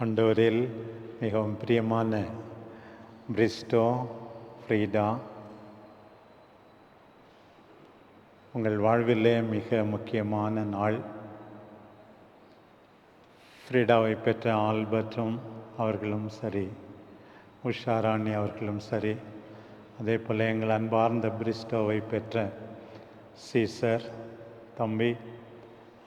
ஆண்டவரில் மிகவும் பிரியமான பிரிஸ்டோ ஃப்ரீடா உங்கள் வாழ்விலே மிக முக்கியமான நாள். ஃப்ரீடாவை பெற்ற ஆல்பர்ட்டும் அவர்களும் சரி உஷாராணி அவர்களும் சரி அதே போல் எங்கள் அன்பார்ந்த பிரிஸ்டோவை பெற்ற சீசர் தம்பி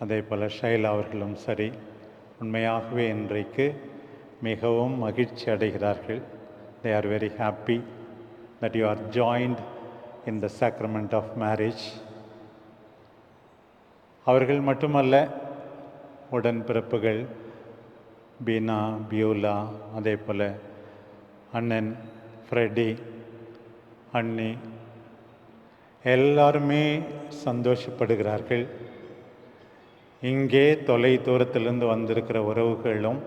அதே போல் ஷைலா அவர்களும் சரி உண்மையாகவே இன்றைக்கு மிகவும் மகிழ்ச்சி அடைகிறார்கள். They are very happy that you are joint in the sacrament of marriage அவர்கள் மட்டுமல்ல உடன்பிறப்புகள் பீனா பியூலா அதே போல் அண்ணன் ஃப்ரெடி அண்ணி எல்லாருமே சந்தோஷப்படுகிறார்கள். இங்கே தொலை தூரத்திலிருந்து வந்திருக்கிற உறவுகளும்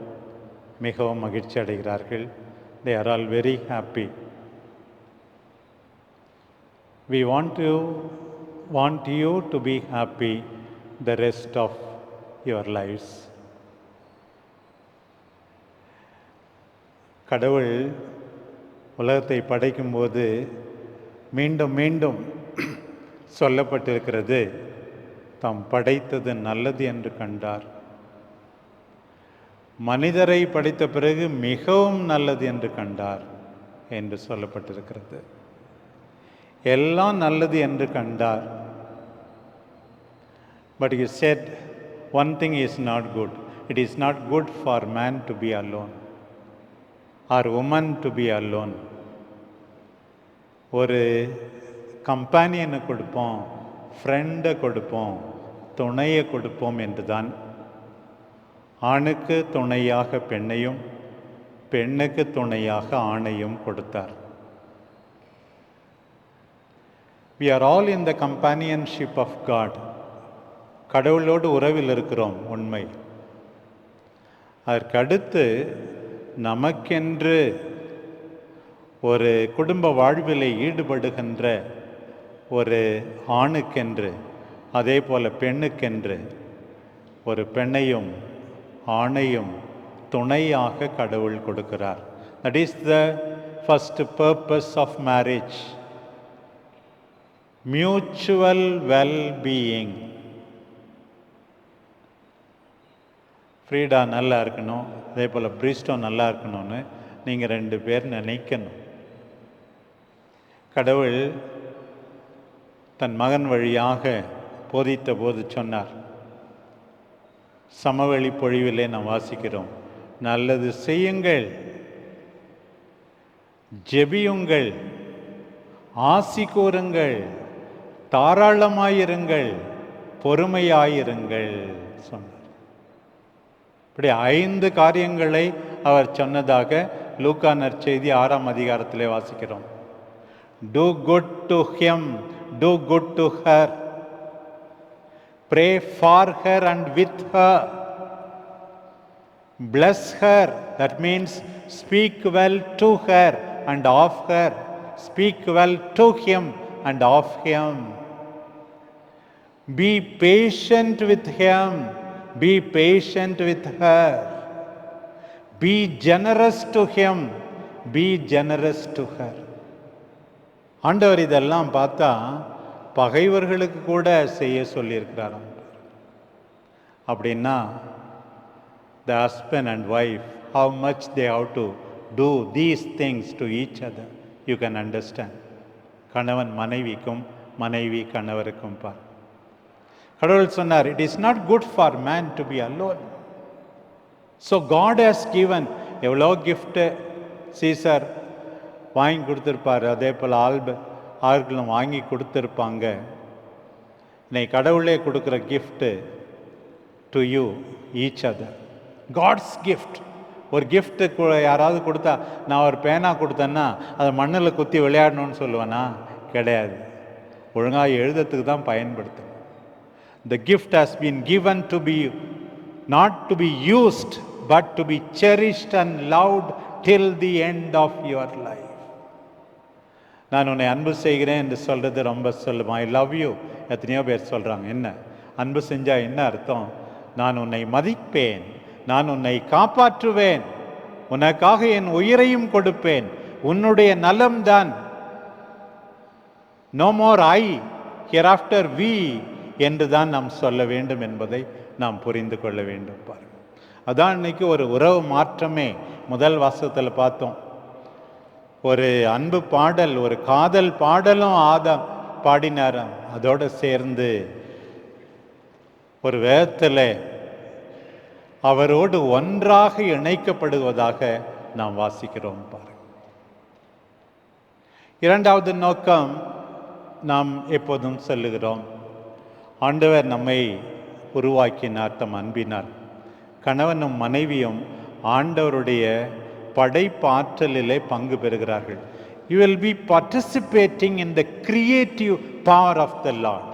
மிகவும் மகிழ்ச்சி அடைகிறார்கள். They are all very happy we want you want you to be happy the rest of your lifes கடவுள் உலகத்தை படைக்கும்போது மீண்டும் மீண்டும் சொல்லப்பட்டிருக்கிறது. தாம் படைத்தது நல்லது என்று கண்டார். மனிதரை படைத்த பிறகு மிகவும் நல்லது என்று கண்டார் என்று சொல்லப்பட்டிருக்கிறது. எல்லாம் நல்லது என்று கண்டார். But you said one thing is not good it is not good for man to be alone or woman to be alone ஒரு கம்பானியனை கொடுப்போம். ஃப்ரெண்டை கொடுப்போம் துணையை கொடுப்போம் என்றுதான். ஆணுக்கு துணையாக பெண்ணையும் பெண்ணுக்கு துணையாக ஆணையும் கொடுத்தார். We are all in the companionship of God கடவுளோடு உறவில் இருக்கிறோம் உண்மை. அதற்கடுத்து நமக்கென்று ஒரு குடும்ப வாழ்விலை ஈடுபடுகின்ற ஒரு ஆணுக்கென்று அதே போல் பெண்ணுக்கென்று ஒரு பெண்ணையும் ஆணையும் துணையாக கடவுள் கொடுக்கிறார். That is the first purpose of marriage mutual well being Freeda நல்லா இருக்கணும். அதே போல் பிரீஸ்டோ நல்லா இருக்கணும்னு நீங்கள் ரெண்டு பேர் நினைக்கணும். கடவுள் தன் மகன் வழியாக போதித்த போது சொன்னார் சமவெளி பொழிவிலே நாம் வாசிக்கிறோம். நல்லது செய்யுங்கள். ஜெபியுங்கள். ஆசி கூறுங்கள். தாராளமாயிருங்கள். பொறுமையாயிருங்கள். சொன்னார். இப்படி ஐந்து காரியங்களை அவர் சொன்னதாக லூக்கா நற்செய்தி ஆறாம் அதிகாரத்திலே வாசிக்கிறோம். Do good to them do good to her. Pray for her and with her. Bless her, that means speak well to her and of her. Speak well to him and of him. Be patient with him, be patient with her. Be generous to him, be generous to her. ஆண்டவர் இதெல்லாம் பார்த்தா பகைவர்களுக்கு கூட செய்ய சொல்லியிருக்கிறாராம். அப்படின்னா the husband and wife how much they have to do these things to each other you can understand கணவன் மனைவிக்கும் மனைவி கணவருக்கும் பார் கடவுள் சொன்னார் it is not good for man to be alone so God has given எவ்வளோ gift Caesar வாங்கி கொடுத்துருப்பாரு. அதே போல் ஆல்ப ஆர்களும் வாங்கி கொடுத்துருப்பாங்க. இன்னைக்கு கடவுளே கொடுக்குற gift to you each other God's gift ஒரு கிஃப்ட்டு யாராவது கொடுத்தா நான் ஒரு பேனா கொடுத்தேன்னா அதை மண்ணில் குத்தி விளையாடணும்னு சொல்லுவேனா? கிடையாது. ஒழுங்காக எழுதுறதுக்கு தான் பயன்படுத்தணும் the gift has been given to be not to be used but to be cherished and loved till the end of your life நான் உன்னை அன்பு செய்கிறேன் என்று சொல்கிறது ரொம்ப சொல்லுமா? ஐ லவ் யூ எத்தனையோ பேர் சொல்கிறாங்க என்ன? அன்பு செஞ்சால் என்ன அர்த்தம்? நான் உன்னை மதிப்பேன். நான் உன்னை காப்பாற்றுவேன். உனக்காக என் உயிரையும் கொடுப்பேன். உன்னுடைய நலம்தான் no more I hereafter we என்று தான் நாம் சொல்ல வேண்டும் என்பதை நாம் புரிந்து கொள்ள வேண்டும் பாருங்கள் அதான் இன்னைக்கு ஒரு உறவு மாற்றமே. முதல் வாசத்தில் பார்த்தோம். ஒரு அன்பு பாடல் ஒரு காதல் பாடலும் ஆதாம் பாடினாராம் அதோடு சேர்ந்து ஒரு வேதத்தில் அவரோடு ஒன்றாக இணைக்கப்படுவதாக நாம் வாசிக்கிறோம் பாருங்க. இரண்டாவது நோக்கம் நாம் எப்போதும் சொல்லுகிறோம் ஆண்டவர் நம்மை உருவாக்கினார் தம் அன்பினார் கணவனும் மனைவியும் ஆண்டவருடைய படைப்பாற்றலிலே பங்கு பெறுகிறார்கள் you will be participating in the creative power of the lord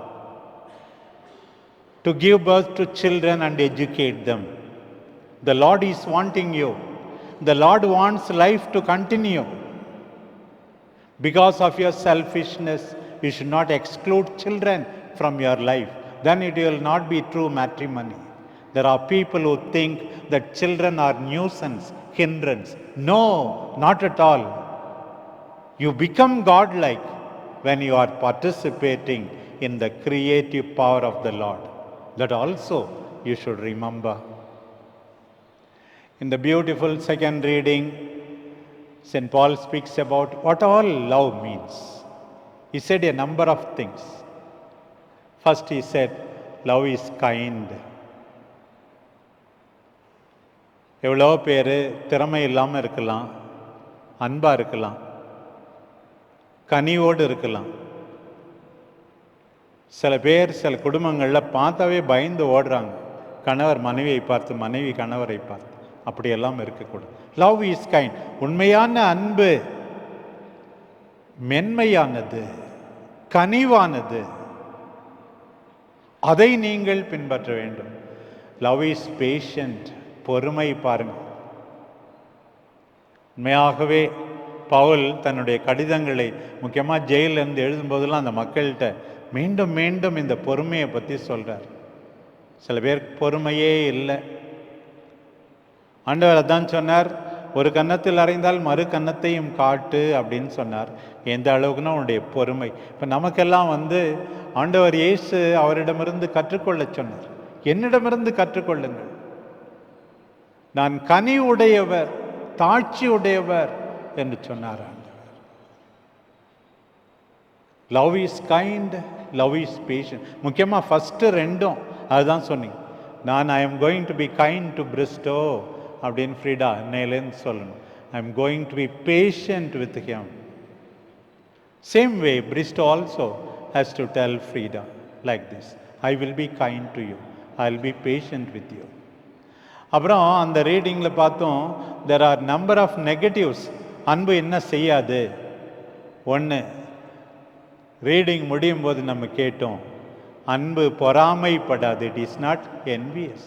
to give birth to children and educate them. The Lord is wanting you. The Lord wants life to continue. Because of your selfishness, you should not exclude children from your life. Then it will not be true matrimony. there are people who think that children are nuisance, hindrance. No, not at all. You become godlike when you are participating in the creative power of the Lord. That also you should remember. In the beautiful second reading, St. Paul speaks about what all love means. He said a number of things. First, he said, love is kind. எவ்வளோ பேர் திறமை இல்லாமல் இருக்கலாம் அன்பாக இருக்கலாம் கனிவோடு இருக்கலாம். சில பேர் சில குடும்பங்களில் பார்த்தாவே பயந்து ஓடுறாங்க. கணவர் மனைவியை பார்த்து மனைவி கணவரை பார்த்து. அப்படியெல்லாம் இருக்கக்கூடாது. லவ் இஸ் கைண்ட் உண்மையான அன்பு மென்மையானது கனிவானது. அதை நீங்கள் பின்பற்ற வேண்டும். லவ் இஸ் பேஷண்ட் பொறுமை பாருங்கள் உண்மையாகவே பவுல் தன்னுடைய கடிதங்களை முக்கியமாக ஜெயிலிருந்து எழுதும்போதெல்லாம் அந்த மக்கள்கிட்ட மீண்டும் மீண்டும் இந்த பொறுமையை பற்றி சொல்கிறார் சில பேருக்கு பொறுமையே இல்லை. ஆண்டவர் அதான் சொன்னார் ஒரு கன்னத்தில் அறைந்தால் மறு கன்னத்தையும் காட்டு அப்படின்னு சொன்னார். எந்த அளவுக்குன்னா உன்னுடைய பொறுமை. இப்போ நமக்கெல்லாம் வந்து ஆண்டவர் இயேசு அவரிடமிருந்து கற்றுக்கொள்ள சொன்னார். என்னிடமிருந்து கற்றுக்கொள்ளுங்கள். நான் கனி உடையவர் தாட்சி உடையவர் என்று சொன்னார் ஆண்டவர். Love is kind love is patient முக்கியமாக ஃபஸ்ட்டு ரெண்டும் அதுதான் சொன்னீங்க. நான் I am going to be kind to Bristo அப்படின்னு ஃப்ரீடா என்னையிலேருந்து சொல்லணும். I am going to be patient with him same way Bristo also has to tell Freda like this I will be kind to you I will be patient with you அப்புறம் அந்த ரீடிங்கில் பார்த்தோம் there are number of negatives அன்பு என்ன செய்யாது? ஒன்று reading முடியும் போது நம்ம கேட்டோம் அன்பு பொறாமைப்படாது இட் இஸ் நாட் என்வியஸ்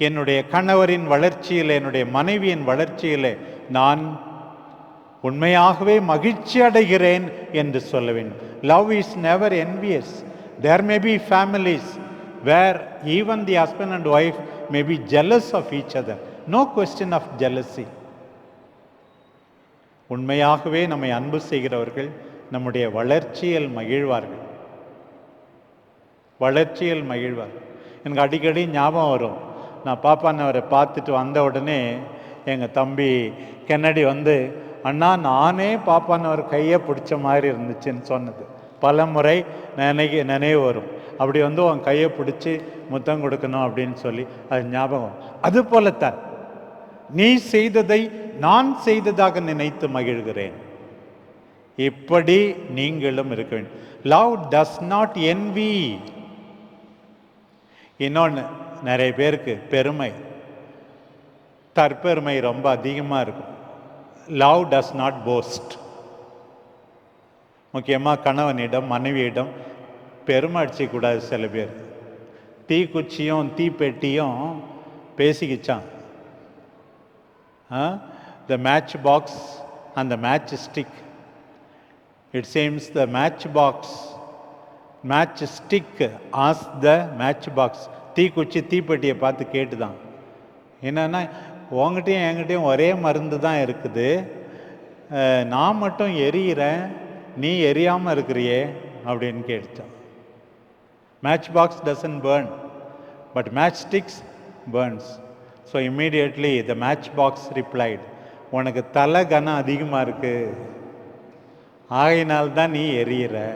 என்னுடைய கணவரின் வளர்ச்சியில் என்னுடைய மனைவியின் வளர்ச்சியில் நான் உண்மையாகவே மகிழ்ச்சி அடைகிறேன் என்று சொல்ல வேண்டும். Love is never envious there may be families where even the husband and wife may be jealous of each other no question of jealousy உண்மையாகவே நம்மை அன்பு செய்கிறவர்கள் நம்முடைய வளர்ச்சியில் மகிழ்வார்கள். வளர்ச்சியில் மகிழ்வார். எனக்கு அடிக்கடி ஞாபகம் வரும். நான் பாப்பான்னு அவரை பார்த்துட்டு வந்த உடனே எங்கள் தம்பி கென்னடி வந்து அண்ணா நானே பாப்பான்னு அவர் கையை பிடிச்ச மாதிரி இருந்துச்சுன்னு சொன்னது. பல முறை நினைக்க நினைவு வரும். அப்படி வந்து உன் கையை பிடிச்சி முத்தம் கொடுக்கணும் அப்படின்னு சொல்லி அது ஞாபகம் அது போலத்தான். நீ செய்ததை நான் செய்ததாக நினைத்து மகிழ்கிறேன். இப்படி நீங்களும் இருக்க வேண்டும். லவ் டஸ் நாட் என்வி இன்னொன்று நிறைய பேருக்கு பெருமை. தற்பெருமை ரொம்ப அதிகமாக இருக்கும். லவ் டஸ் நாட் போஸ்ட் முக்கியமாக கணவனிடம் மனைவியிடம் பெருமை அடிச்சிக்கூடாது சில பேர். தீக்குச்சியும் தீப்பெட்டியும் பேசிக்கிச்சான் த மேட்ச் பாக்ஸ் அந்த match stick it shames the match box match stick ask the match box தீக்குச்சி தீப்பெட்டியை பார்த்து கேட்டுதான். என்னென்னா உங்ககிட்டயும் என்கிட்டயும் ஒரே மருந்து தான் இருக்குது. நான் மட்டும் எரியிறேன் நீ எரியாமல் இருக்கிறியே அப்படின்னு கேட்டான் match box doesn't burn but match sticks burns so immediately the match box replied உனக்கு தலை கனம் அதிகமாக இருக்கு. ஆகையினால்தான் நீ எரியிற.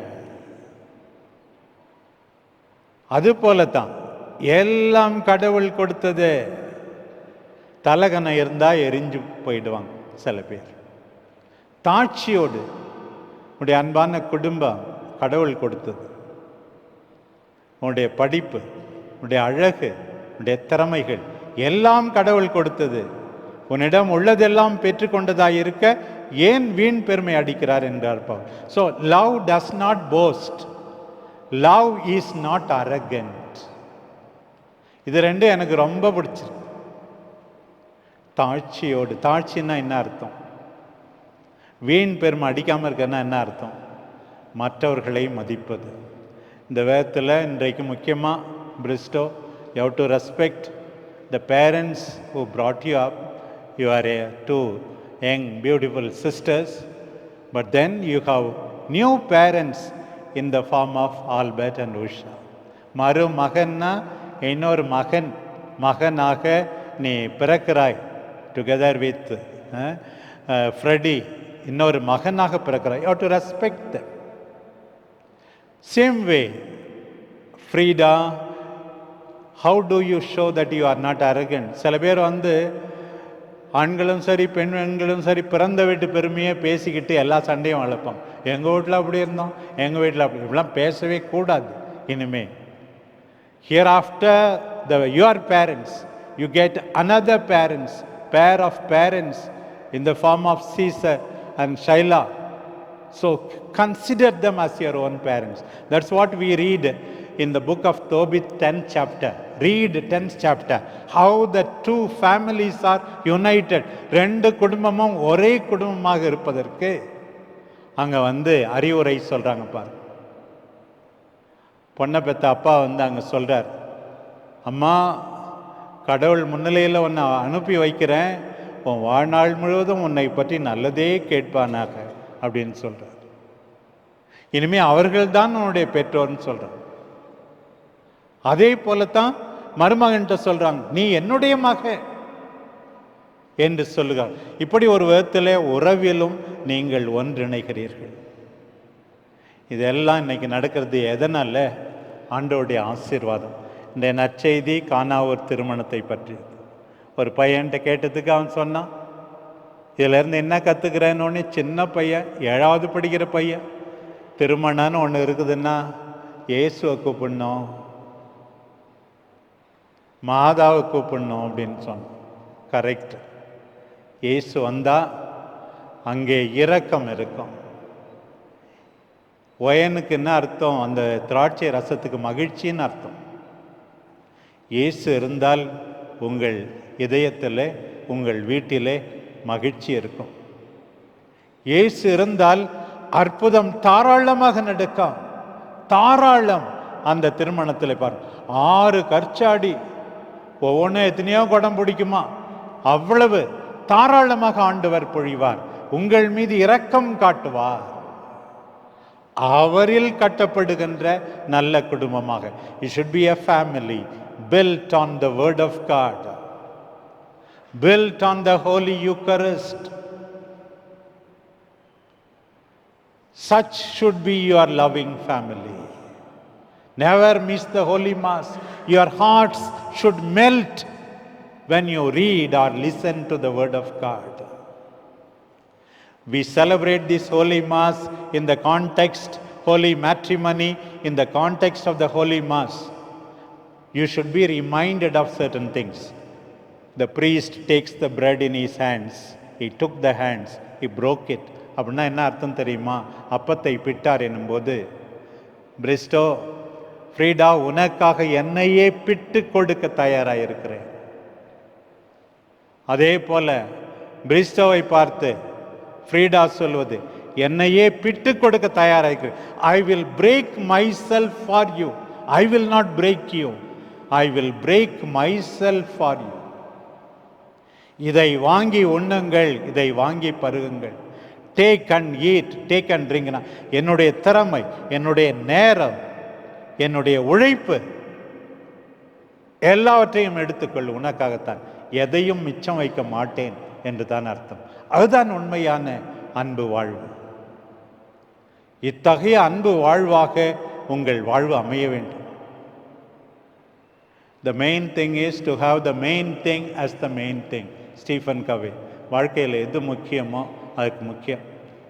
அது போலத்தான். எல்லாம் கடவுள் கொடுத்தது. தலகனம் இருந்தால் எரிஞ்சு போயிடுவாங்க சில பேர். தாட்சியோடு உன்னுடைய அன்பான குடும்பம் கடவுள் கொடுத்தது. உன்னுடைய படிப்பு உன்னுடைய அழகு உன்னுடைய திறமைகள் எல்லாம் கடவுள் கொடுத்தது. உன்னிடம் உள்ளதெல்லாம் பெற்றுக்கொண்டதாக இருக்க ஏன் வீண் பெருமை அடிக்கிறார் என்றார் Paul so love does not boast love is not arrogant இது ரெண்டும் எனக்கு ரொம்ப பிடிச்சிருக்கு. தாழ்ச்சியோடு தாழ்ச்சின்னா என்ன அர்த்தம்? வீண் பெருமை அடிக்காமல் இருக்கன்னா என்ன அர்த்தம்? மற்றவர்களை மதிப்பது. இந்த விதத்தில் இன்றைக்கு முக்கியமாக Bristo you to respect the parents who brought you up you are a two young beautiful sisters but then you have new parents in the form of Albert and Usha மருமகன்னா இன்னொரு மகன் மகனாக நீ பிறக்கிறாய் டுகெதர் வித் ஃப்ரெடி இன்னொரு மகனாக பிறக்கிறாய். You to respect same way Freda how do you show that you are not arrogant சில பேர் வந்து ஆண்களும் சரி பெண்களும் சரி பிறந்த வீட்டு பெருமையை பேசிக்கிட்டு எல்லா சண்டையும் வளர்ப்போம். எங்கள் வீட்டில் அப்படி இருந்தோம் எங்கள் வீட்டில் அப்படி இப்படிலாம் பேசவே கூடாது. இனிமே hereafter the your parents you get another parents pair of parents in the form of Caesar and Shaila So consider them as your own parents. That's what we read in the book of Tobit 10th chapter. Read 10th chapter. How the two families are united. ரெண்டு குடும்பமும் ஒரே குடும்பமாக இருப்பதற்கு அங்கே வந்து அறிவுரை சொல்கிறாங்க பாரு பொண்ணை பெத்த அப்பா வந்து அங்கே சொல்கிறார் அம்மா கடவுள் முன்னிலையில் உன்னை அனுப்பி வைக்கிறேன் உன் வாழ்நாள் முழுவதும் உன்னை பற்றி நல்லதே கேட்பானாக அப்படின்னு சொல்கிறார் இனிமேல் அவர்கள் தான் உன்னுடைய பெற்றோர்னு சொல்றாங்க அதே போலத்தான் மருமகன்கிட்ட சொல்கிறாங்க நீ என்னுடைய மக என்று சொல்லுகிறார். இப்படி ஒரு விதத்தில் உறவிலும் நீங்கள் ஒன்றிணைகிறீர்கள். இதெல்லாம் இன்னைக்கு நடக்கிறது எதனால்? ஆண்டோடைய ஆசீர்வாதம். இந்த நற்செய்தி காணாவூர் திருமணத்தை பற்றி ஒரு பையன்கிட்ட கேட்டதுக்கு அவன் சொன்னான் இதிலேருந்து என்ன கற்றுக்கிறேன்னு சின்ன பையன் ஏழாவது படிக்கிற பையன். திருமணம்னு ஒன்று இருக்குதுன்னா இயேசுவை கூப்பிடணும். மாதாவை கூப்பிடணும் அப்படின்னு சொன்னோம் கரெக்ட் இயேசு வந்தால் அங்கே இரக்கம் இருக்கும். ஒயனுக்கு என்ன அர்த்தம்? அந்த திராட்சை ரசத்துக்கு மகிழ்ச்சின்னு அர்த்தம். இயேசு இருந்தால் உங்கள் இதயத்தில் உங்கள் வீட்டிலே மகிழ்ச்சி இருக்கும். ஏசு இருந்தால் அற்புதம் தாராளமாக நடக்கும். தாராளம். அந்த திருமணத்தில் பாரு ஆறு கற்சாடி. ஒவ்வொன்றும் எத்தனையோ குடம் பிடிக்குமா? அவ்வளவு தாராளமாக ஆண்டவர் பொழிவார். உங்கள் மீது இரக்கம் காட்டுவார். அவரில் கட்டப்படுகின்ற நல்ல குடும்பமாக. It should be a family built on the word of God built on the holy eucharist such should be your loving family never miss the holy mass your hearts should melt when you read or listen to the word of god we celebrate this Holy Mass in the context, Holy Matrimony, in the context of the Holy Mass. You should be reminded of certain things. The priest takes the bread in his hands he took the hands he broke it அப்படின்னா என்ன அர்த்தம் தெரியுமா? அப்பத்தை பிட்டார் என்னும்போது Bristow Freeda உனக்காக என்னையே பிட்டு கொடுக்க தயாராக இருக்கிறேன் அதே போல பிரிஸ்டோவை பார்த்து ஃப்ரீடா சொல்வது என்னையே பிட்டு கொடுக்க தயாராக I will break myself for you I will not break you I will break myself for you இதை வாங்கி உண்ணுங்கள் இதை வாங்கி பருகுங்கள். Take and eat take and ட்ரிங்க்னா என்னுடைய திறமை என்னுடைய நேரம் என்னுடைய உழைப்பு எல்லாவற்றையும் எடுத்துக்கொள் உனக்காகத்தான். எதையும் மிச்சம் வைக்க மாட்டேன் என்று தான் அர்த்தம். அதுதான் உண்மையான அன்பு வாழ்வு. இத்தகைய அன்பு வாழ்வாக உங்கள் வாழ்வு அமைய வேண்டும். The main thing is to have the main thing as the main thing Stephen Covey. வாழ்க்கையில் எது முக்கியமோ அதுக்கு முக்கியம்.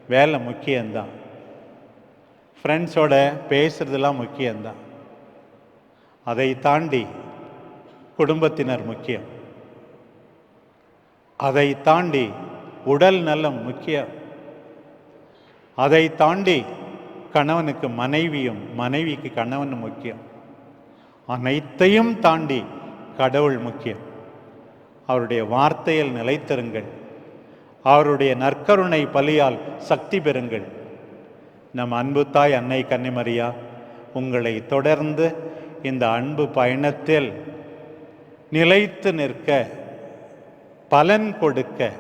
வேலை முக்கியம்தான். ஃப்ரெண்ட்ஸோட பேசுகிறதுலாம் முக்கியம்தான். அதை தாண்டி குடும்பத்தினர் முக்கியம். அதை தாண்டி உடல் நலம் முக்கியம். அதை தாண்டி கணவனுக்கு மனைவியும் மனைவிக்கு கணவன் முக்கியம். அனைத்தையும் தாண்டி கடவுள் முக்கியம். அவருடைய வார்த்தையில் நிலைத்திருங்கள். அவருடைய நற்கருணை பலியால் சக்தி பெறுங்கள். நம் அன்பு தாய் அன்னை கன்னிமரியா உங்களை தொடர்ந்து இந்த அன்பு பயணத்தில் நிலைத்து நிற்க பலன் கொடுக்க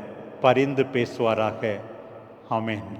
பரிந்து பேசுவாராக. ஆமென்.